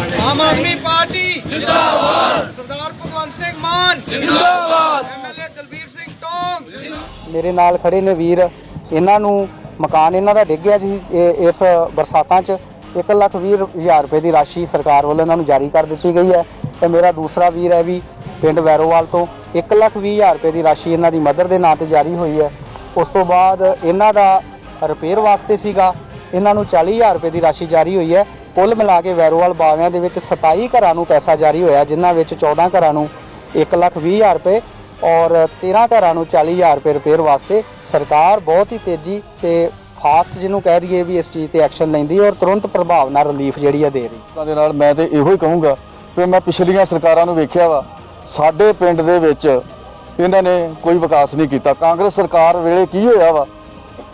ਆਮ Aadmi party ਜਿੰਦਾਬਾਦ। ਸਰਦਾਰ ਭਗਵੰਤ ਸਿੰਘ ਮਾਨ। ਜਿੰਦਾਬਾਦ। MLA Dalbir Singh Tong ਮੇਰੇ ਨਾਲ ਖੜੇ ਨੇ ਵੀਰ। ਇਹਨਾਂ ਨੂੰ ਮਕਾਨ ਇਹਨਾਂ ਦਾ ਡਿੱਗ ਗਿਆ ਜੀ। ਇਹ- ਇਸ ਬਰਸਾਤਾਂ 'ਚ 1 ਲੱਖ ਵੀਹ ਹਜ਼ਾਰ ਰੁਪਏ ਦੀ ਰਾਸ਼ੀ ਸਰਕਾਰ ਵੱਲੋਂ ਇਹਨਾਂ ਨੂੰ ਜਾਰੀ ਕਰ ਦਿੱਤੀ ਗਈ ਹੈ। ਤੇ ਮੇਰਾ ਦੂਸਰਾ ਵੀਰ ਹੈ ਵੀ ਪਿੰਡ ਵੈਰੋਵਾਲ ਤੋਂ 1 ਲੱਖ ਵੀਹ ਹਜ਼ਾਰ ਰੁਪਏ ਦੀ ਰਾਸ਼ੀ ਇਹਨਾਂ ਦੀ ਮਦਰ ਦੇ ਨਾਂ ਤੇ ਜਾਰੀ ਹੋਈ ਹੈ। ਉਸ ਤੋਂ ਬਾਅਦ ਇਹਨਾਂ ਦਾ ਰਿਪੇਅਰ ਵਾਸਤੇ ਸੀਗਾ। ਇਹਨਾਂ ਨੂੰ 40000 ਰੁਪਏ ਦੀ ਰਾਸ਼ੀ ਜਾਰੀ ਹੋਈ ਹੈ। ਕੁੱਲ ਮਿਲਾ ਕੇ ਵੈਰੋਵਾਲ ਬਾਵਿਆਂ ਦੇ ਵਿੱਚ 27 ਘਰਾਂ ਨੂੰ ਪੈਸਾ ਜਾਰੀ ਹੋਇਆ, ਜਿਨ੍ਹਾਂ ਵਿੱਚ 14 ਘਰਾਂ ਨੂੰ 1 ਲੱਖ ਵੀਹ ਹਜ਼ਾਰ ਰੁਪਏ ਔਰ 13 ਘਰਾਂ ਨੂੰ 40000 ਰੁਪਏ ਰਿਪੇਅਰ ਵਾਸਤੇ ਸਰਕਾਰ ਬਹੁਤ ਹੀ ਤੇਜ਼ੀ ਤੇ ਫਾਸਟ ਜਿਹਨੂੰ ਕਹਿ ਦਈਏ ਵੀ ਇਸ ਚੀਜ਼ ਤੇ ਐਕਸ਼ਨ ਲੈਂਦੀ ਹੈ ਔਰ ਤੁਰੰਤ ਪ੍ਰਭਾਵ ਨਾਲ ਰਿਲੀਫ ਜਿਹੜੀ ਆ ਦੇ ਰਹੀ ਲੋਕਾਂ ਦੇ ਨਾਲ ਮੈਂ ਤੇ ਇਹੋ ਹੀ ਕਹੂੰਗਾ ਕਿ ਮੈਂ ਪਿਛਲੀਆਂ ਸਰਕਾਰਾਂ ਨੂੰ ਵੇਖਿਆ ਵਾ, ਸਾਡੇ ਪਿੰਡ ਦੇ ਵਿੱਚ ਇਹਨਾਂ ਨੇ ਕੋਈ ਵਿਕਾਸ ਨਹੀਂ ਕੀਤਾ। ਕਾਂਗਰਸ ਸਰਕਾਰ ਵੇਲੇ ਕੀ ਹੋਇਆ ਵਾ?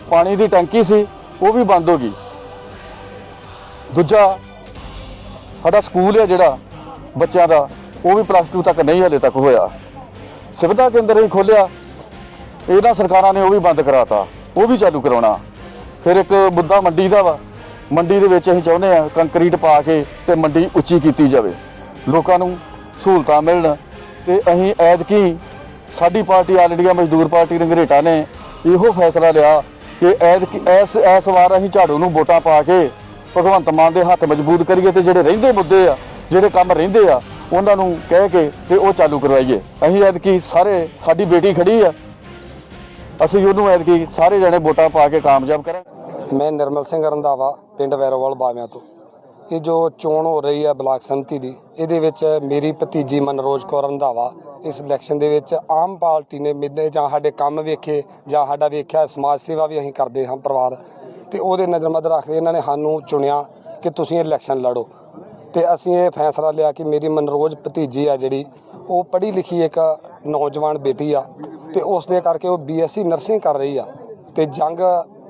ਪਾਣੀ ਦੀ ਟੈਂਕੀ ਸੀ, ਉਹ ਵੀ ਬੰਦ ਹੋ ਗਈ। ਦੂਜਾ, ਸਾਡਾ ਸਕੂਲ ਹੈ ਜਿਹੜਾ ਬੱਚਿਆਂ ਦਾ, ਉਹ ਵੀ ਪਲੱਸ 2 ਤੱਕ ਨਹੀਂ ਹਲੇ ਤੱਕ ਹੋਇਆ। ਸੁਵਿਧਾ ਕੇਂਦਰ ਹੀ ਖੋਲਿਆ ਇਹਨਾਂ ਸਰਕਾਰਾਂ ਨੇ ਉਹ ਵੀ ਬੰਦ ਕਰਾਤਾ। ਉਹ ਵੀ ਚਾਲੂ ਕਰਾਉਣਾ। ਫਿਰ ਇੱਕ ਮੁੱਦਾ ਮੰਡੀ ਦਾ ਵਾ। ਮੰਡੀ ਦੇ ਵਿੱਚ ਅਸੀਂ ਚਾਹੁੰਦੇ ਆ ਕੰਕਰੀਟ ਪਾ ਕੇ ਤੇ ਮੰਡੀ ਉੱਚੀ ਕੀਤੀ ਜਾਵੇ। ਲੋਕਾਂ ਨੂੰ ਸਹੂਲਤਾਂ ਮਿਲਣ ਤੇ ਅਸੀਂ ਐਤਕੀ ਸਾਡੀ party, all India Mazdoor party Rangreta ਨੇ ਇਹੋ ਫੈਸਲਾ ਲਿਆ ਕਿ ਐਤਕੀ ਇਸ ਇਸ ਵਾਰ ਅਸੀਂ ਝਾੜੂ ਨੂੰ ਵੋਟਾਂ ਪਾ ਕੇ ਭਗਵੰਤ ਮਾਨ ਦੇ ਹੱਥ ਮਜ਼ਬੂਤ ਕਰੀਏ ਤੇ ਜਿਹੜੇ ਰਹਿੰਦੇ ਮੁੱਦੇ ਆ, ਜਿਹੜੇ ਕੰਮ ਰਹਿੰਦੇ ਆ, ਉਹਨਾਂ ਨੂੰ ਕਹਿ ਕੇ ਤੇ ਉਹ ਚਾਲੂ ਕਰਵਾਈਏ। ਅਸੀਂ ਐਤਕੀ ਸਾਰੇ, ਸਾਡੀ ਬੇਟੀ ਖੜੀ ਆ। ਅਸੀਂ ਉਹਨੂੰ ਐਤਕੀ ਸਾਰੇ ਜਣੇ ਵੋਟਾਂ ਪਾ ਕੇ ਕਾਮਯਾਬ ਕਰਾਂਗੇ। ਮੈਂ ਨਿਰਮਲ ਸਿੰਘ ਰੰਧਾਵਾ, ਪਿੰਡ ਵੈਰੋਵਾਲ, ਬਾਵਿਆਂ ਤੋਂ। ਇਹ ਜੋ ਚੋਣ ਹੋ ਰਹੀ ਹੈ ਬਲਾਕ ਸੰਮਤੀ ਦੀ, ਇਹਦੇ ਵਿੱਚ ਮੇਰੀ ਭਤੀਜੀ ਮਨਰੋਜ ਕੌਰ ਰੰਧਾਵਾ, ਇਸ ਇਲੈਕਸ਼ਨ ਦੇ ਵਿੱਚ ਆਮ ਪਾਰਟੀ ਨੇ ਮਿੱਦੇ ਜਾਂ ਸਾਡੇ ਕੰਮ ਵੇਖੇ ਜਾਂ ਸਾਡਾ ਵੇਖਿਆ ਸਮਾਜ ਸੇਵਾ ਵੀ ਅਸੀਂ ਕਰਦੇ ਹਾਂ ਪਰਿਵਾਰ। ਤੇ ਉਹਦੇ ਨਜ਼ਰਮੱਦ ਰੱਖਦੇ ਇਹਨਾਂ ਨੇ ਸਾਨੂੰ ਚੁਣਿਆ ਕਿ ਤੁਸੀਂ ਇਲੈਕਸ਼ਨ ਲੜੋ। ਤੇ ਅਸੀਂ ਇਹ ਫੈਸਲਾ ਲਿਆ ਕਿ ਮੇਰੀ ਮਨਰੋਜ ਭਤੀਜੀ ਆ ਜਿਹੜੀ, ਉਹ ਪੜ੍ਹੀ ਲਿਖੀ ਇੱਕ ਨੌਜਵਾਨ ਬੇਟੀ ਆ ਤੇ ਉਸ ਦੇ ਕਰਕੇ ਉਹ ਬੀਐਸਸੀ ਨਰਸਿੰਗ ਕਰ ਰਹੀ ਆ। ਤੇ ਜੰਗ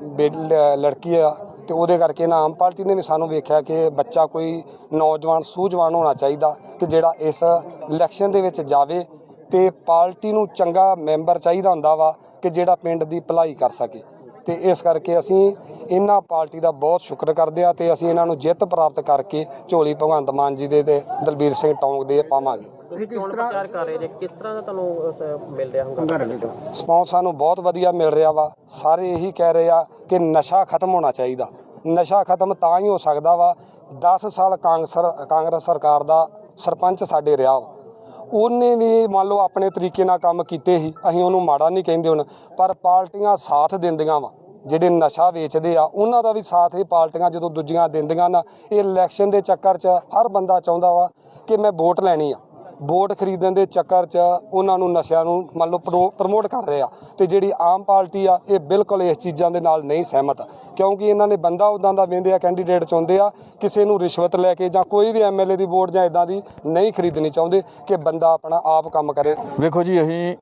ਬੇ- ਲੜਕੀ ਆ ਤੇ ਉਹਦੇ ਕਰਕੇ ਨਾ ਆਮ ਪਾਰਟੀ ਨੇ ਵੀ ਸਾਨੂੰ ਵੇਖਿਆ ਕਿ ਬੱਚਾ ਕੋਈ ਨੌਜਵਾਨ ਸੂਝਵਾਨ ਹੋਣਾ ਚਾਹੀਦਾ ਕਿ ਜਿਹੜਾ ਇਸ ਇਲੈਕਸ਼ਨ ਦੇ ਵਿੱਚ ਜਾਵੇ ਤੇ ਪਾਰਟੀ ਨੂੰ ਚੰਗਾ ਮੈਂਬਰ ਚਾਹੀਦਾ ਹੁੰਦਾ ਵਾ ਕਿ ਜਿਹੜਾ ਪਿੰਡ ਦੀ ਭਲਾਈ ਕਰ ਸਕੇ। ਤੇ ਇਸ ਕਰਕੇ ਅਸੀਂ ਇਹਨਾਂ ਪਾਰਟੀ ਦਾ ਬਹੁਤ ਸ਼ੁਕਰ ਕਰਦੇ ਆ ਤੇ ਅਸੀਂ ਇਹਨਾਂ ਨੂੰ ਜਿੱਤ ਪ੍ਰਾਪਤ ਕਰਕੇ ਝੋਲੀ ਭਗਵੰਤ ਮਾਨ ਜੀ ਦੇ ਤੇ ਦਲਬੀਰ ਸਿੰਘ ਟੌਂਗ ਦੇ ਪਾਵਾਂਗੇ। ਤੁਸੀਂ ਕਿਸ ਤਰ੍ਹਾਂ ਪ੍ਰਚਾਰ ਕਰ ਰਹੇ ਜੇ? ਕਿਸ ਤਰ੍ਹਾਂ ਦਾ ਤੁਹਾਨੂੰ ਅਸ, ਮਿਲ ਰਿਹਾ ਹੁੰਦਾ ਰਿਸਪੌਂਸ ਸਾਨੂੰ ਬਹੁਤ ਵਧੀਆ ਮਿਲ ਰਿਹਾ ਵਾ। ਸਾਰੇ ਇਹੀ ਕਹਿ ਰਹੇ ਆ ਕਿ ਨਸ਼ਾ ਖਤਮ ਹੋਣਾ ਚਾਹੀਦਾ। ਨਸ਼ਾ ਖਤਮ ਤਾਂ ਹੀ ਹੋ ਸਕਦਾ ਵਾ। 10 ਸਾਲ ਕਾਂਗਰਸ ਕਾਂਗਰਸ ਸਰਕਾਰ ਦਾ ਸਰਪੰਚ ਸਾਡੇ ਰਿਹਾ ਵਾ। ਉਹਨੇ ਵੀ ਮੰਨ ਲਓ ਆਪਣੇ ਤਰੀਕੇ ਨਾਲ ਕੰਮ ਕੀਤੇ ਸੀ। ਅਸੀਂ ਉਹਨੂੰ ਮਾੜਾ ਨਹੀਂ ਕਹਿੰਦੇ ਹੁਣ। ਪਰ ਪਾਰਟੀਆਂ ਸਾਥ ਦਿੰਦੀਆਂ ਵਾ। ਜਿਹੜੇ ਨਸ਼ਾ ਵੇਚਦੇ ਆ, ਉਹਨਾਂ ਦਾ ਵੀ ਸਾਥ ਇਹ ਪਾਰਟੀਆਂ ਜਦੋਂ ਦੂਜੀਆਂ ਦਿੰਦੀਆਂ ਨਾ, ਇਹ ਇਲੈਕਸ਼ਨ ਦੇ ਚੱਕਰ 'ਚ ਹਰ ਬੰਦਾ ਚਾਹੁੰਦਾ ਵਾ ਕਿ ਮੈਂ ਵੋਟ ਲੈਣੀ ਆ। ਵੋਟ ਖਰੀਦਣ ਦੇ ਚੱਕਰ 'ਚ ਉਹਨਾਂ ਨੂੰ ਨਸ਼ਿਆਂ ਨੂੰ ਮੰਨ ਲਓ ਪ੍ਰੋ- ਪ੍ਰਮੋਟ ਕਰ ਰਹੇ ਆ ਤੇ ਜਿਹੜੀ ਆਮ ਪਾਰਟੀ ਆ, ਇਹ ਬਿਲਕੁਲ ਇਸ ਚੀਜ਼ਾਂ ਦੇ ਨਾਲ ਨਹੀਂ ਸਹਿਮਤ। ਕਿਉਂਕਿ ਇਹਨਾਂ ਨੇ ਬੰਦਾ ਉਦਾਂ ਦਾ ਵੇਂਦੇ ਆ ਕੈਂਡੀਡੇਟ ਚਾਹੁੰਦੇ ਆ, ਕਿਸੇ ਨੂੰ ਰਿਸ਼ਵਤ ਲੈ ਕੇ ਜਾਂ ਕੋਈ ਵੀ ਐਮਐਲਏ ਦੀ ਵੋਟ ਜਾਂ ਇਦਾਂ ਦੀ ਨਹੀਂ ਖਰੀਦਣੀ ਚਾਹੁੰਦੇ ਕਿ ਬੰਦਾ ਆਪਣਾ ਆਪ ਕੰਮ ਕਰੇ। ਵੇਖੋ ਜੀ, ਅਸੀਂ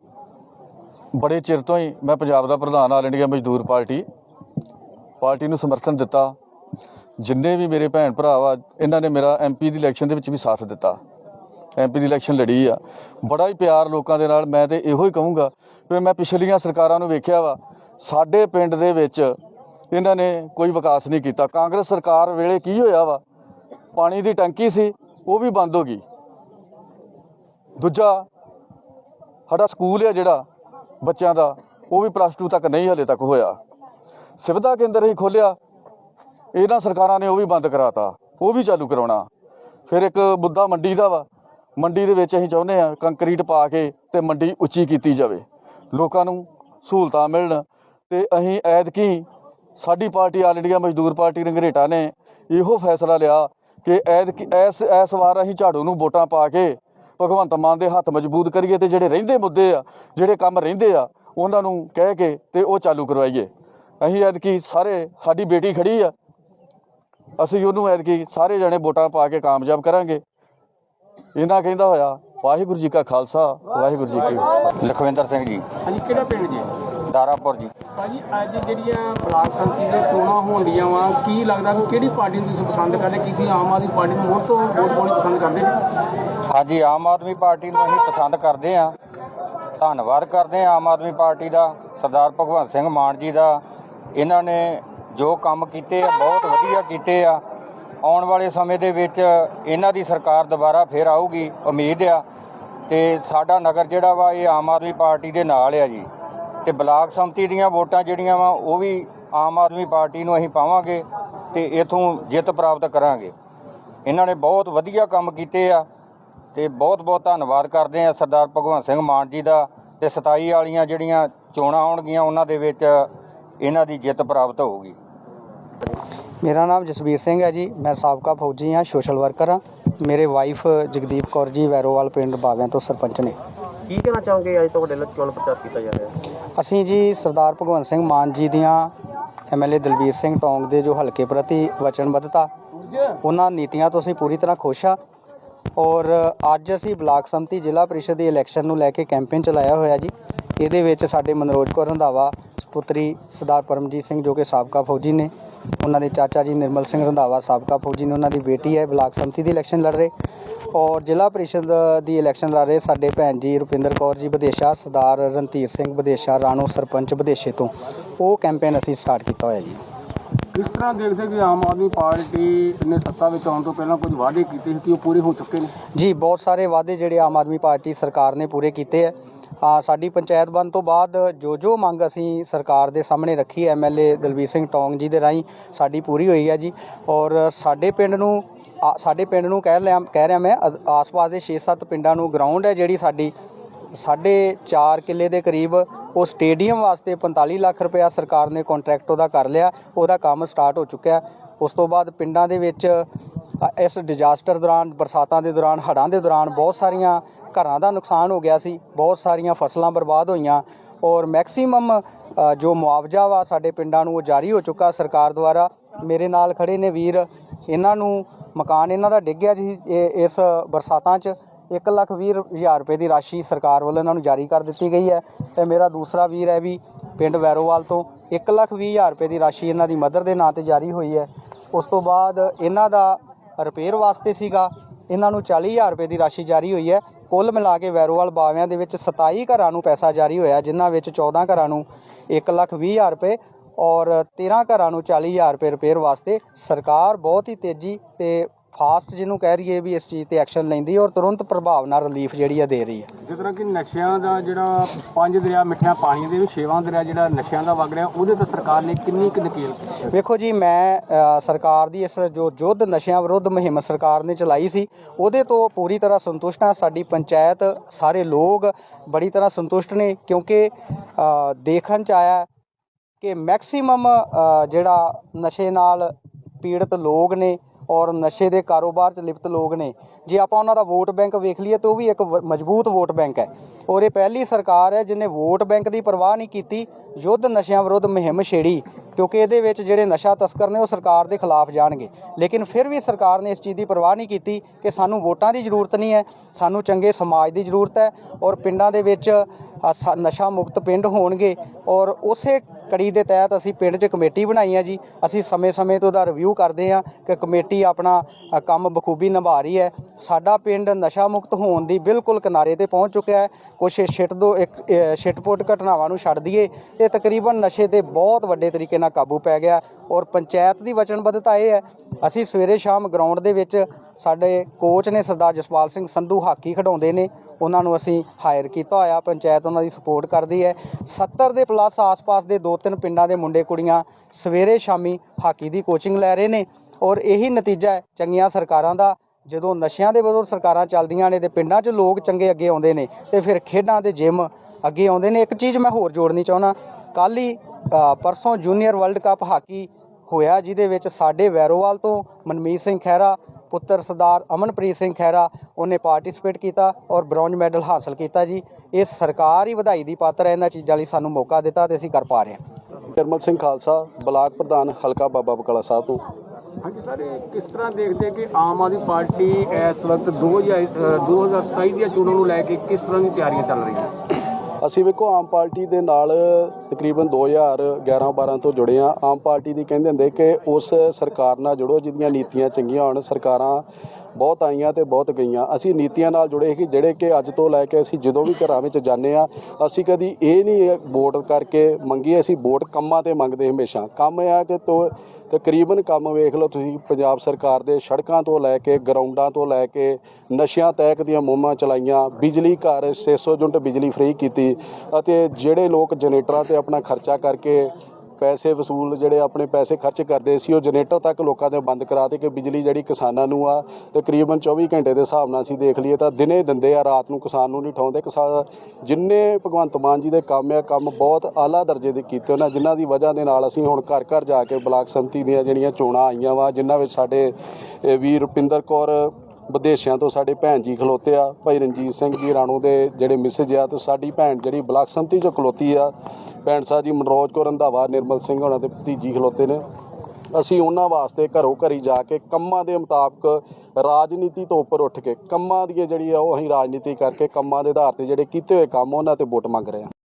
ਬੜੇ ਚਿਰ ਤੋਂ ਹੀ ਮੈਂ ਪੰਜਾਬ ਦਾ ਪ੍ਰਧਾਨ all India Mazdoor party. Party ਨੂੰ ਸਮਰਥਨ ਦਿੱਤਾ। ਜਿੰਨੇ ਵੀ ਮੇਰੇ ਭੈਣ ਭਰਾ ਵਾ, ਇਹਨਾਂ ਨੇ ਮੇਰਾ ਐਮਪੀ ਦੀ ਇਲੈਕਸ਼ਨ ਦੇ ਵਿੱਚ ਵੀ ਸਾਥ ਦਿੱਤਾ। ਐਮਪੀ ਦੀ ਇਲੈਕਸ਼ਨ ਲੜੀ ਆ। ਬੜਾ ਹੀ ਪਿਆਰ ਲੋਕਾਂ ਦੇ ਨਾਲ ਮੈਂ ਤੇ ਇਹੋ ਹੀ ਕਹੂੰਗਾ ਕਿ ਮੈਂ ਪਿਛਲੀਆਂ ਸਰਕਾਰਾਂ ਨੂੰ ਵੇਖਿਆ ਵਾ, ਸਾਡੇ ਪਿੰਡ ਦੇ ਵਿੱਚ ਇਹਨਾਂ ਨੇ ਕੋਈ ਵਿਕਾਸ ਨਹੀਂ ਕੀਤਾ। ਕਾਂਗਰਸ ਸਰਕਾਰ ਵੇਲੇ ਕੀ ਹੋਇਆ ਵਾ? ਪਾਣੀ ਦੀ ਟੈਂਕੀ ਸੀ, ਉਹ ਵੀ ਬੰਦ ਹੋ ਗਈ। ਦੂਜਾ, ਸਾਡਾ ਸਕੂਲ ਹੈ ਜਿਹੜਾ ਬੱਚਿਆਂ ਦਾ, ਉਹ ਵੀ ਪਲੱਸ 2 ਤੱਕ ਨਹੀਂ ਹਲੇ ਤੱਕ ਹੋਇਆ। ਸੁਵਿਧਾ ਕੇਂਦਰ ਹੀ ਖੋਲਿਆ ਇਹਨਾਂ ਸਰਕਾਰਾਂ ਨੇ ਉਹ ਵੀ ਬੰਦ ਕਰਾਤਾ। ਉਹ ਵੀ ਚਾਲੂ ਕਰਾਉਣਾ। ਫਿਰ ਇੱਕ ਮੁੱਦਾ ਮੰਡੀ ਦਾ ਵਾ। ਮੰਡੀ ਦੇ ਵਿੱਚ ਅਸੀਂ ਚਾਹੁੰਦੇ ਆ ਕੰਕਰੀਟ ਪਾ ਕੇ ਤੇ ਮੰਡੀ ਉੱਚੀ ਕੀਤੀ ਜਾਵੇ। ਲੋਕਾਂ ਨੂੰ ਸਹੂਲਤਾਂ ਮਿਲਣ ਤੇ ਅਸੀਂ ਐਤਕੀ ਸਾਡੀ party, all India Mazdoor party Rangreta ਨੇ ਇਹੋ ਫੈਸਲਾ ਲਿਆ ਕਿ ਐਤਕੀ ਐਸ ਐਸ ਵਾਰ ਅਸੀਂ ਝਾੜੂ ਨੂੰ ਵੋਟਾਂ ਪਾ ਕੇ ਭਗਵੰਤ ਮਾਨ ਦੇ ਹੱਥ ਮਜ਼ਬੂਤ ਕਰੀਏ ਤੇ ਜਿਹੜੇ ਰਹਿੰਦੇ ਮੁੱਦੇ ਆ ਜਿਹੜੇ ਕੰਮ ਰਹਿੰਦੇ ਆ ਉਹਨਾਂ ਨੂੰ ਕਹਿ ਕੇ ਤੇ ਉਹ ਚਾਲੂ ਕਰਵਾਈਏ। ਅਸੀਂ ਐਤਕੀ ਸਾਰੇ ਸਾਡੀ ਬੇਟੀ ਖੜੀ ਆ। ਅਸੀਂ ਉਹਨੂੰ ਐਤਕੀ ਸਾਰੇ ਜਣੇ ਵੋਟਾਂ ਪਾ ਕੇ ਕਾਮਯਾਬ ਕਰਾਂਗੇ। ਇਹਨਾਂ ਕਹਿੰਦਾ ਹੋਇਆ ਵਾਹਿਗੁਰੂ ਜੀ ਕਾ ਖਾਲਸਾ ਵਾਹਿਗੁਰੂ ਜੀ ਕੀ ਫਤਿਹ। ਲਖਵਿੰਦਰ ਸਿੰਘ ਜੀ। ਹਾਂਜੀ ਕਿਹੜਾ ਪਿੰਡ ਜੀ? ਦਾਰਾਪੁਰ ਜੀ। ਭਾਜੀ ਅੱਜ ਜਿਹੜੀਆਂ ਬਲਾਕ ਸੰਮਤੀ ਦੇ ਚੋਣਾਂ ਹੋਣੀਆਂ ਵਾ ਕੀ ਲੱਗਦਾ ਵੀ ਕਿਹੜੀ ਪਾਰਟੀ ਨੂੰ ਤੁਸੀਂ ਪਸੰਦ ਕਰਦੇ? ਕੀ ਤੁਸੀਂ ਆਮ ਆਦਮੀ ਪਾਰਟੀ ਨੂੰ ਮੁੜ ਤੋਂ ਵੋਟ ਪਾਉਣੀ ਪਸੰਦ ਕਰਦੇ? ਜੀ ਹਾਂਜੀ ਆਮ ਆਦਮੀ ਪਾਰਟੀ ਨੂੰ ਅਸੀਂ ਪਸੰਦ ਕਰਦੇ ਹਾਂ ਧੰਨਵਾਦ ਕਰਦੇ ਹਾਂ ਆਮ ਆਦਮੀ ਪਾਰਟੀ ਦਾ ਸਰਦਾਰ ਭਗਵੰਤ ਸਿੰਘ ਮਾਨ ਜੀ ਦਾ। ਇਹਨਾਂ ਨੇ ਜੋ ਕੰਮ ਕੀਤੇ ਆ ਬਹੁਤ ਵਧੀਆ ਕੀਤੇ ਆ। ਆਉਣ ਵਾਲੇ ਸਮੇਂ ਦੇ ਵਿੱਚ ਇਹਨਾਂ ਦੀ ਸਰਕਾਰ ਦੁਬਾਰਾ ਫੇਰ ਆਊਗੀ ਉਮੀਦ ਆ। ਤੇ ਸਾਡਾ ਨਗਰ ਜਿਹੜਾ ਵਾ ਇਹ ਆਮ ਆਦਮੀ ਪਾਰਟੀ ਦੇ ਨਾਲ ਆ ਜੀ। ਤੇ ਬਲਾਕ ਸੰਮਤੀ ਦੀਆਂ ਵੋਟਾਂ ਜਿਹੜੀਆਂ ਵਾ, ਉਹ ਵੀ ਆਮ ਆਦਮੀ ਪਾਰਟੀ ਨੂੰ ਅਸੀਂ ਪਾਵਾਂਗੇ ਤੇ ਇਥੋਂ ਜਿੱਤ ਪ੍ਰਾਪਤ ਕਰਾਂਗੇ। ਇਹਨਾਂ ਨੇ ਬਹੁਤ ਵਧੀਆ ਕੰਮ ਕੀਤੇ ਆ ਤੇ ਬਹੁਤ ਬਹੁਤ ਧੰਨਵਾਦ ਕਰਦੇ ਆ ਸਰਦਾਰ ਭਗਵੰਤ ਸਿੰਘ ਮਾਨ ਜੀ ਦਾ ਤੇ 27 ਵਾਲੀਆਂ ਜਿਹੜੀਆਂ ਚੋਣਾਂ ਆਉਣਗੀਆਂ, ਉਹਨਾਂ ਦੇ ਵਿੱਚ ਇਹਨਾਂ ਦੀ ਜਿੱਤ ਪ੍ਰਾਪਤ ਹੋਊਗੀ। ਮੇਰਾ ਨਾਮ ਜਸਵੀਰ ਸਿੰਘ ਹੈ ਜੀ, ਮੈਂ ਸਾਬਕਾ ਫੌਜੀ ਹਾਂ, ਸੋਸ਼ਲ ਵਰਕਰ ਹਾਂ। ਮੇਰੇ ਵਾਈਫ ਜਗਦੀਪ ਕੌਰ ਜੀ ਵੈਰੋਵਾਲ ਪਿੰਡ ਬਾਵਿਆਂ ਤੋਂ ਸਰਪੰਚ ਨੇ। ਕੀ ਕਹਿਣਾ ਚਾਹੋਗੇ? ਅੱਜ ਤੁਹਾਡੇ ਲਈ ਚੋਣ ਪ੍ਰਚਾਰ ਕੀਤਾ ਜਾ ਰਿਹਾ ਹੈ। ਅਸੀਂ ਜੀ ਸਰਦਾਰ ਭਗਵੰਤ ਸਿੰਘ ਮਾਨ ਜੀ ਦੀਆਂ ਐਮਐਲਏ ਦਲਬੀਰ ਸਿੰਘ ਟੌਂਗ ਦੇ ਜੋ ਹਲਕੇ ਪ੍ਰਤੀ ਵਚਨਬੱਧਤਾ, ਉਹਨਾਂ ਨੀਤੀਆਂ ਤੋਂ ਅਸੀਂ ਪੂਰੀ ਤਰ੍ਹਾਂ ਖੁਸ਼ ਹਾਂ। ਔਰ ਅੱਜ ਅਸੀਂ ਬਲਾਕ ਸੰਮਤੀ ਜ਼ਿਲ੍ਹਾ ਪ੍ਰੀਸ਼ਦ ਦੀ ਇਲੈਕਸ਼ਨ ਨੂੰ ਲੈ ਕੇ ਕੈਂਪੇਨ ਚਲਾਇਆ ਹੋਇਆ ਜੀ। ਇਹਦੇ ਵਿੱਚ ਸਾਡੇ ਮਨਰੋਜ ਕੌਰ ਰੰਧਾਵਾ, ਪੁੱਤਰੀ ਸਰਦਾਰ ਪਰਮਜੀਤ ਸਿੰਘ ਜੋ ਕਿ ਸਾਬਕਾ ਫੌਜੀ ਨੇ ਉਹਨਾਂ ਦੇ ਚਾਚਾ ਜੀ ਨਿਰਮਲ ਸਿੰਘ ਰੰਧਾਵਾ ਸਾਬਕਾ ਫੌਜੀ ਨੇ ਉਹਨਾਂ ਦੀ ਬੇਟੀ ਹੈ ਬਲਾਕ ਸੰਮਤੀ ਦੀ ਇਲੈਕਸ਼ਨ ਲੜ ਰਹੇ ਔਰ ਜ਼ਿਲ੍ਹਾ ਪ੍ਰੀਸ਼ਦ ਦੀ ਇਲੈਕਸ਼ਨ ਲੜ ਰਹੇ ਸਾਡੇ ਭੈਣ ਜੀ ਰੁਪਿੰਦਰ ਕੌਰ ਜੀ ਵਿਦੇਸ਼ਾ ਸਰਦਾਰ ਰਣਧੀਰ ਸਿੰਘ ਵਿਦੇਸ਼ਾ ਰਾਣੋ ਸਰਪੰਚ ਵਿਦੇਸ਼ੇ ਤੋਂ। ਉਹ ਕੈਂਪੇਨ ਅਸੀਂ ਸਟਾਰਟ ਕੀਤਾ ਹੋਇਆ ਜੀ। ਕਿਸ ਤਰ੍ਹਾਂ ਦੇਖਦੇ ਕਿ ਆਮ ਆਦਮੀ ਪਾਰਟੀ ਨੇ ਸੱਤਾ ਵਿੱਚ ਆਉਣ ਤੋਂ ਪਹਿਲਾਂ ਕੁਝ ਵਾਅਦੇ ਕੀਤੇ ਸੀ ਕਿ ਉਹ ਪੂਰੇ ਹੋ ਚੁੱਕੇ ਨੇ? ਜੀ ਬਹੁਤ ਸਾਰੇ ਵਾਅਦੇ ਜਿਹੜੇ ਆਮ ਆਦਮੀ ਪਾਰਟੀ ਸਰਕਾਰ ਨੇ ਪੂਰੇ ਕੀਤੇ ਆ ਆ ਸਾਡੀ ਪੰਚਾਇਤ ਬਣ ਤੋਂ ਬਾਅਦ ਜੋ ਜੋ ਮੰਗ ਅਸੀਂ ਸਰਕਾਰ ਦੇ ਸਾਹਮਣੇ ਰੱਖੀ ਐਮਐਲਏ ਦਲਬੀਰ ਸਿੰਘ ਟੌਂਗ ਜੀ ਦੇ ਰਾਹੀਂ, ਸਾਡੀ ਪੂਰੀ ਹੋਈ ਹੈ ਜੀ। ਔਰ ਸਾਡੇ ਪਿੰਡ ਨੂੰ, ਆ- ਸਾਡੇ ਪਿੰਡ ਨੂੰ ਕਹਿ ਲਿਆ, ਕਹਿ ਰਿਹਾ ਮੈਂ ਆਸ-ਪਾਸ ਦੇ 6-7 ਪਿੰਡਾਂ ਨੂੰ ਗਰਾਊਂਡ ਹੈ ਜਿਹੜੀ ਸਾਡੀ, ਸਾਢੇ 4 ਕਿੱਲੇ ਦੇ ਕਰੀਬ ਉਹ ਸਟੇਡੀਅਮ ਵਾਸਤੇ 45 ਲੱਖ ਰੁਪਇਆ ਸਰਕਾਰ ਨੇ ਕੰਟਰੈਕਟ ਉਹਦਾ ਕਰ ਲਿਆ, ਉਹਦਾ ਕੰਮ ਸਟਾਰਟ ਹੋ ਚੁੱਕਿਆ। ਉਸ ਤੋਂ ਬਾਅਦ ਪਿੰਡਾਂ ਦੇ ਵਿੱਚ ਇਸ ਡਿਜ਼ਾਸਟਰ ਦੌਰਾਨ, ਬਰਸਾਤਾਂ ਦੇ ਦੌਰਾਨ, ਹੜ੍ਹਾਂ ਦੇ ਦੌਰਾਨ ਬਹੁਤ ਸਾਰੀਆਂ ਘਰਾਂ ਦਾ ਨੁਕਸਾਨ ਹੋ ਗਿਆ ਸੀ, ਬਹੁਤ ਸਾਰੀਆਂ ਫਸਲਾਂ ਬਰਬਾਦ ਹੋਈਆਂ ਔਰ ਮੈਕਸਿਮਮ ਜੋ ਮੁਆਵਜ਼ਾ ਵਾ ਸਾਡੇ ਪਿੰਡਾਂ ਨੂੰ ਉਹ ਜਾਰੀ ਹੋ ਚੁੱਕਾ ਸਰਕਾਰ ਦੁਆਰਾ। ਮੇਰੇ ਨਾਲ ਖੜੇ ਨੇ ਵੀਰ, ਇਹਨਾਂ ਨੂੰ ਮਕਾਨ ਇਹਨਾਂ ਦਾ ਡਿੱਗ ਗਿਆ ਜੀ, ਇਹ- ਇਸ ਬਰਸਾਤਾਂ 'ਚ ਇੱਕ ਲੱਖ ਵੀਹ ਹਜ਼ਾਰ ਰੁਪਏ ਦੀ ਰਾਸ਼ੀ ਸਰਕਾਰ ਵੱਲੋਂ ਇਹਨਾਂ ਨੂੰ ਜਾਰੀ ਕਰ ਦਿੱਤੀ ਗਈ ਹੈ। ਤੇ ਮੇਰਾ ਦੂਸਰਾ ਵੀਰ ਹੈ ਵੀ ਪਿੰਡ ਵੈਰੋਵਾਲ ਤੋਂ, ਇੱਕ ਲੱਖ ਵੀਹ ਹਜ਼ਾਰ ਰੁਪਏ ਦੀ ਰਾਸ਼ੀ ਇਹਨਾਂ ਦੀ ਮਦਰ ਦੇ ਨਾਂ ਤੇ ਜਾਰੀ ਹੋਈ ਹੈ। ਉਸ ਤੋਂ ਬਾਅਦ ਇਹਨਾਂ ਦਾ ਰਿਪੇਅਰ ਵਾਸਤੇ ਸੀਗਾ। ਇਹਨਾਂ ਨੂੰ 40000 ਰੁਪਏ ਦੀ ਰਾਸ਼ੀ ਜਾਰੀ ਹੋਈ ਹੈ। ਕੁੱਲ ਮਿਲਾ ਕੇ ਵੈਰੋਵਾਲ ਬਾਵਿਆਂ ਦੇ ਵਿੱਚ 27 ਘਰਾਂ ਨੂੰ ਪੈਸਾ ਜਾਰੀ ਹੋਇਆ, ਜਿਨ੍ਹਾਂ ਵਿੱਚ 14 ਘਰਾਂ ਨੂੰ ਇੱਕ ਲੱਖ ਵੀਹ ਹਜ਼ਾਰ ਰੁਪਏ ਔਰ 13 ਘਰਾਂ ਨੂੰ 40000 ਰੁਪਏ ਰਿਪੇਅਰ ਵਾਸਤੇ ਸਰਕਾਰ ਬਹੁਤ ਹੀ ਤੇਜ਼ੀ ਤੇ ਫਾਸਟ ਜਿਹਨੂੰ ਕਹਿ ਦਈਏ ਵੀ ਇਸ ਚੀਜ਼ ਤੇ ਐਕਸ਼ਨ ਲੈਂਦੀ ਔਰ ਤੁਰੰਤ ਪ੍ਰਭਾਵ ਨਾਲ ਰਿਲੀਫ ਜਿਹੜੀ ਆ ਦੇ ਰਹੀ ਹੈ ਜਿਸ ਤਰ੍ਹਾਂ ਕਿ ਨਸ਼ਿਆਂ ਦਾ ਜਿਹੜਾ ਪੰਜ ਦਰਿਆ ਮਿੱਠਿਆਂ ਪਾਣੀਆਂ ਦੇ ਵੀ ਛੇਵਾਂ ਦਰਿਆ ਜਿਹੜਾ ਨਸ਼ਿਆਂ ਦਾ ਵਗ ਰਿਹਾ ਉਹਦੇ ਤੇ ਸਰਕਾਰ ਨੇ ਕਿੰਨੀ ਕੁ ਨਕੇਲ? ਵੇਖੋ ਜੀ ਮੈਂ ਅ, ਸਰਕਾਰ ਦੀ ਇਸ ਜੋ ਯੁੱਧ ਨਸ਼ਿਆਂ ਵਿਰੁੱਧ ਮੁਹਿੰਮ ਸਰਕਾਰ ਨੇ ਚਲਾਈ ਸੀ ਉਹਦੇ ਤੋਂ ਪੂਰੀ ਤਰ੍ਹਾਂ ਸੰਤੁਸ਼ਟ ਹਾਂ ਸਾਡੀ ਪੰਚਾਇਤ ਸਾਰੇ ਲੋਕ ਬੜੀ ਤਰ੍ਹਾਂ ਸੰਤੁਸ਼ਟ ਨੇ ਕਿਉਂਕਿ ਅ, ਦੇਖਣ ਚ ਆਇਆ ਕਿ ਮੈਕਸਿਮਮ ਜਿਹੜਾ ਨਸ਼ੇ ਨਾਲ ਪੀੜਤ ਲੋਕ ਨੇ ਔਰ ਨਸ਼ੇ ਦੇ ਕਾਰੋਬਾਰ 'ਚ ਲਿਪਤ ਲੋਕ ਨੇ। ਜੇ ਆਪਾਂ ਉਹਨਾਂ ਦਾ ਵੋਟ ਬੈਂਕ ਵੇਖ ਲਈਏ ਤਾਂ ਉਹ ਵੀ ਇੱਕ ਵ- ਮਜ਼ਬੂਤ ਵੋਟ ਬੈਂਕ ਹੈ। ਔਰ ਇਹ ਪਹਿਲੀ ਸਰਕਾਰ ਹੈ ਜਿਹਨੇ ਵੋਟ ਬੈਂਕ ਦੀ ਪਰਵਾਹ ਨਹੀਂ ਕੀਤੀ। ਯੁੱਧ ਨਸ਼ਿਆਂ ਵਿਰੁੱਧ ਮੁਹਿੰਮ ਛੇੜੀ। ਕਿਉਂਕਿ ਇਹਦੇ ਵਿੱਚ ਜਿਹੜੇ ਨਸ਼ਾ ਤਸਕਰ ਨੇ ਉਹ ਸਰਕਾਰ ਦੇ ਖਿਲਾਫ ਜਾਣਗੇ। ਲੇਕਿਨ ਫਿਰ ਵੀ ਸਰਕਾਰ ਨੇ ਇਸ ਚੀਜ਼ ਦੀ ਪਰਵਾਹ ਨਹੀਂ ਕੀਤੀ ਕਿ ਸਾਨੂੰ ਵੋਟਾਂ ਦੀ ਜ਼ਰੂਰਤ ਨਹੀਂ ਹੈ, ਸਾਨੂੰ ਚੰਗੇ ਸਮਾਜ ਦੀ ਜ਼ਰੂਰਤ ਹੈ ਔਰ ਪਿੰਡਾਂ ਦੇ ਵਿੱਚ ਨਸ਼ਾ ਮੁਕਤ ਪਿੰਡ ਹੋਣਗੇ ਔਰ ਉਸੇ ਕੜੀ ਦੇ ਤਹਿਤ ਅਸੀਂ ਪਿੰਡ 'ਚ ਕਮੇਟੀ ਬਣਾਈ ਹੈ ਜੀ। ਅਸੀਂ ਸਮੇਂ-ਸਮੇਂ ਤੋਂ ਉਹਦਾ ਰਿਵਿਊ ਕਰਦੇ ਹਾਂ ਕਿ ਕਮੇਟੀ ਆਪਣਾ ਕੰਮ ਬਖੂਬੀ ਨਿਭਾ ਰਹੀ ਹੈ। ਸਾਡਾ ਪਿੰਡ ਨਸ਼ਾ ਮੁਕਤ ਹੋਣ ਦੀ ਬਿਲਕੁਲ ਕਿਨਾਰੇ ਤੇ ਪਹੁੰਚ ਚੁੱਕਿਆ ਹੈ। ਕੁਛ ਛਿੱਟ ਦੋ ਇੱਕ ਅ, ਛਿੱਟ-ਪੁੱਟ ਘਟਨਾਵਾਂ ਨੂੰ ਛੱਡ ਦਈਏ ਤੇ ਤਕਰੀਬਨ ਨਸ਼ੇ ਤੇ ਬਹੁਤ ਵੱਡੇ ਤਰੀਕੇ ਨਾਲ ਕਾਬੂ ਪੈ ਗਿਆ ਔਰ ਪੰਚਾਇਤ ਦੀ ਵਚਨਬੱਧਤਾ ਇਹ ਹੈ ਅਸੀਂ ਸਵੇਰੇ ਸ਼ਾਮ ਗਰਾਊਂਡ ਦੇ ਵਿੱਚ ਸਾਡੇ ਕੋਚ ਨੇ ਸਰਦਾਰ ਜਸਪਾਲ ਸਿੰਘ ਸੰਧੂ ਹਾਕੀ ਖਿਡਾਉਂਦੇ ਨੇ ਉਹਨਾਂ ਨੂੰ ਅਸੀਂ ਹਾਇਰ ਕੀਤਾ ਹੋਇਆ ਪੰਚਾਇਤ ਉਹਨਾਂ ਦੀ ਸਪੋਰਟ ਕਰਦੀ ਹੈ। 70 ਦੇ ਪਲੱਸ ਆਸ-ਪਾਸ ਦੇ ਦੋ ਤਿੰਨ ਪਿੰਡਾਂ ਦੇ ਮੁੰਡੇ ਕੁੜੀਆਂ ਸਵੇਰੇ ਸ਼ਾਮੀ ਹਾਕੀ ਦੀ ਕੋਚਿੰਗ ਲੈ ਰਹੇ ਨੇ ਔਰ ਇਹੀ ਨਤੀਜਾ ਹੈ ਚੰਗੀਆਂ ਸਰਕਾਰਾਂ ਦਾ ਜਦੋਂ ਨਸ਼ਿਆਂ ਦੇ ਵਿਰੁੱਧ ਸਰਕਾਰਾਂ ਚੱਲਦੀਆਂ ਨੇ ਤੇ ਪਿੰਡਾਂ 'ਚ ਲੋਕ ਚੰਗੇ ਅੱਗੇ ਆਉਂਦੇ ਨੇ ਤੇ ਫਿਰ ਖੇਡਾਂ ਦੇ ਜਿਮ ਅੱਗੇ ਆਉਂਦੇ ਨੇ, ਇੱਕ ਚੀਜ਼ ਮੈਂ ਹੋਰ ਜੋੜਨੀ ਚਾਹੁੰਦਾ। ਕੱਲ੍ਹ ਹੀ ਪਰਸੋਂ ਜੂਨੀਅਰ ਵਰਲਡ ਕੱਪ ਹਾਕੀ ਹੋਇਆ, ਜਿਹਦੇ ਵਿੱਚ ਸਾਡੇ ਵੈਰੋਵਾਲ ਤੋਂ ਮਨਮੀਤ ਸਿੰਘ ਖਹਿਰਾ, ਪੁੱਤਰ ਸਰਦਾਰ ਅਮਨਪ੍ਰੀਤ ਸਿੰਘ ਖਹਿਰਾ, ਉਹਨੇ ਪਾਰਟਿਸਿਪੇਟ ਕੀਤਾ ਔਰ ਬ੍ਰੌਂਜ ਮੈਡਲ ਹਾਸਲ ਕੀਤਾ ਜੀ। ਇਹ ਸਰਕਾਰ ਹੀ ਵਧਾਈ ਦੀ ਪਾਤਰ ਹੈ, ਇਹਨਾਂ ਚੀਜ਼ਾਂ ਲਈ ਸਾਨੂੰ ਮੌਕਾ ਦਿੱਤਾ ਤੇ ਅਸੀਂ ਕਰ ਪਾ ਰਹੇ ਹਾਂ। ਨਿਰਮਲ ਸਿੰਘ ਖਾਲਸਾ, ਬਲਾਕ ਪ੍ਰਧਾਨ ਹਲਕਾ ਬਾਬਾ ਬਕਾਲਾ ਸਾਹਿਬ ਤੋਂ। ਹਾਂਜੀ ਸਰ ਇਹ ਕਿਸ ਤਰ੍ਹਾਂ ਦੇਖਦੇ ਕਿ ਆਮ ਆਦਮੀ ਪਾਰਟੀ ਇਸ ਵਕਤ 2000 ਅ, 2027 ਦੀਆਂ ਚੋਣਾਂ ਨੂੰ ਲੈ ਕੇ ਕਿਸ ਤਰ੍ਹਾਂ ਦੀ ਤਿਆਰੀਆਂ ਚੱਲ ਰਹੀਆਂ? ਅਸੀਂ ਵੇਖੋ ਆਮ ਪਾਰਟੀ ਦੇ ਨਾਲ ਤਕਰੀਬਨ 2011-12 ਤੋਂ ਜੁੜੇ ਆ ਆਮ ਪਾਰਟੀ ਦੀ ਕਹਿੰਦੇ ਹੁੰਦੇ ਕਿ ਉਸ ਸਰਕਾਰ ਨਾਲ ਜੁੜੋ ਜਿਹਦੀਆਂ ਨੀਤੀਆਂ ਚੰਗੀਆਂ ਹੋਣ ਸਰਕਾਰਾਂ ਬਹੁਤ ਆਈਆਂ ਤੇ ਬਹੁਤ ਗਈਆਂ। ਅਸੀਂ ਨੀਤੀਆਂ ਨਾਲ ਜੁੜੇ ਕਿ ਜਿਹੜੇ ਕਿ ਅੱਜ ਤੋਂ ਲੈ ਕੇ ਅਸੀਂ ਜਦੋਂ ਵੀ ਘਰਾਂ ਵਿੱਚ ਜਾਂਦੇ ਆ ਅਸੀਂ ਕਦੀ ਇਹ ਨਹੀਂ ਵੋਟ ਕਰਕੇ ਮੰਗੀ ਅਸੀਂ ਵੋਟ ਕੰਮਾਂ ਤੇ ਮੰਗਦੇ ਹਮੇਸ਼ਾ। ਕੰਮ ਆ ਕਿ ਤੋ ਤਕਰੀਬਨ ਕੰਮ ਵੇਖ ਲਓ ਤੁਸੀਂ, ਪੰਜਾਬ ਸਰਕਾਰ ਦੇ ਸੜਕਾਂ ਤੋਂ ਲੈ ਕੇ, ਗਰਾਊਂਡਾਂ ਤੋਂ ਲੈ ਕੇ, ਨਸ਼ਿਆਂ ਤਹਿਕ ਦੀਆਂ ਮੁਹਿੰਮਾਂ ਚਲਾਈਆਂ, ਬਿਜਲੀ ਘਰ 600 ਯੂਨਿਟ ਬਿਜਲੀ ਫ੍ਰੀ ਕੀਤੀ ਅਤੇ ਜਿਹੜੇ ਲੋਕ ਜਨਰੇਟਰਾਂ ਤੇ ਆਪਣਾ ਖਰਚਾ ਕਰਕੇ ਪੈਸੇ ਵਸੂਲ ਜਿਹੜੇ ਆਪਣੇ ਪੈਸੇ ਖਰਚ ਕਰਦੇ ਸੀ, ਉਹ ਜਨਰੇਟਰ ਤੱਕ ਲੋਕਾਂ ਦੇ ਬੰਦ ਕਰਾਤੇ ਕਿ ਬਿਜਲੀ ਜਿਹੜੀ ਕਿਸਾਨਾਂ ਨੂੰ ਆ, ਤਕਰੀਬਨ 24 ਘੰਟੇ ਦੇ ਹਿਸਾਬ ਨਾਲ ਅਸੀਂ ਦੇਖ ਲਈਏ ਤਾਂ ਦਿਨੇ ਦਿੰਦੇ ਆ, ਰਾਤ ਨੂੰ ਕਿਸਾਨ ਨੂੰ ਨਹੀਂ ਠਾਉਂਦੇ। ਕਿਸਾਨ ਜਿੰਨੇ ਭਗਵੰਤ ਮਾਨ ਜੀ ਦੇ ਕੰਮ ਆ, ਕੰਮ ਬਹੁਤ ਆਲਾ ਦਰਜੇ ਦੇ ਕੀਤੇ ਉਹਨਾਂ, ਜਿਨ੍ਹਾਂ ਦੀ ਵਜ੍ਹਾ ਦੇ ਨਾਲ ਅਸੀਂ ਹੁਣ ਘਰ ਘਰ ਜਾ ਕੇ ਬਲਾਕ ਸੰਮਤੀ ਦੀਆਂ ਜਿਹੜੀਆਂ ਚੋਣਾਂ ਆਈਆਂ ਵਾ, ਜਿਨ੍ਹਾਂ ਵਿੱਚ ਸਾਡੇ ਇਹ ਵੀਰ ਰੁਪਿੰਦਰ ਕੌਰ ਵਿਦੇਸ਼ਾਂ ਤੋਂ ਸਾਡੇ ਭੈਣ ਜੀ ਖਲੋਤੇ ਆ, ਭਾਈ ਰਣਜੀਤ ਸਿੰਘ ਜੀ, ਰਾਣੂ ਦੇ ਜਿਹੜੇ ਮਿਸਜ ਆ ਤੇ ਸਾਡੀ ਭੈਣ ਜਿਹੜੀ ਬਲਾਕ ਸੰਮਤੀ ਚੋਂ ਖਲੋਤੀ ਆ, ਭੈਣ ਸਾਹਿਬ ਜੀ ਮਨਰੋਜ ਕੌਰ, ਰੰਧਾਵਾ, ਨਿਰਮਲ ਸਿੰਘ ਹੋਣਾ ਤੇ ਭਤੀਜੀ ਖਲੋਤੇ ਨੇ। ਅਸੀਂ ਉਹਨਾਂ ਵਾਸਤੇ ਘਰੋਂ ਘਰੀ ਜਾ ਕੇ ਕੰਮਾਂ ਦੇ ਮੁਤਾਬਕ ਰਾਜਨੀਤੀ ਤੋਂ ਉੱਪਰ ਉੱਠ ਕੇ ਕੰਮਾਂ ਦੀ ਜਿਹੜੀ ਆ ਉਹ ਅਸੀਂ ਰਾਜਨੀਤੀ ਕਰਕੇ ਕੰਮਾਂ ਦੇ ਆਧਾਰ ਤੇ ਜਿਹੜੇ ਕੀਤੇ ਹੋਏ ਕੰਮ ਉਹਨਾਂ ਤੇ ਵੋਟ ਮੰਗ ਰਹੇ ਹਾਂ